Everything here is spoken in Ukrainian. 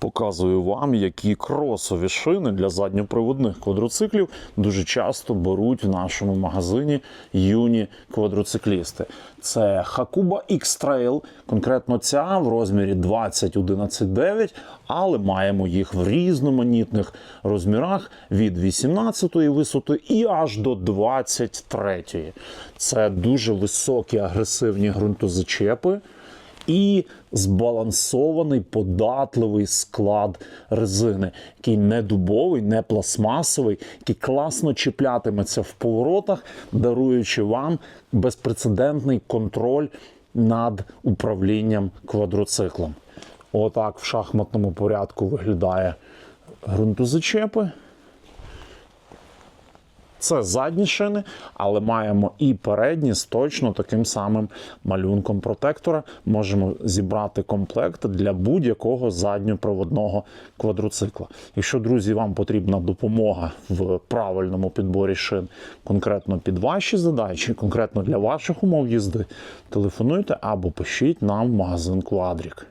Показую вам, які кросові шини для задньоприводних квадроциклів дуже часто беруть в нашому магазині юні квадроциклісти. Це Hakuba X-Trail, конкретно ця в розмірі 20-11-9, але маємо їх в різноманітних розмірах від 18-ї висоти і аж до 23-ї. Це дуже високі агресивні ґрунтозачепи і збалансований податливий склад резини, який не дубовий, не пластмасовий, який класно чіплятиметься в поворотах, даруючи вам безпрецедентний контроль над управлінням квадроциклом. Отак в шахматному порядку виглядає ґрунтозачепи. Це задні шини, але маємо і передні з точно таким самим малюнком протектора. Можемо зібрати комплект для будь-якого задньопроводного квадроцикла. Якщо, друзі, вам потрібна допомога в правильному підборі шин, конкретно під ваші задачі, конкретно для ваших умов їзди, телефонуйте або пишіть нам в магазин Квадрік.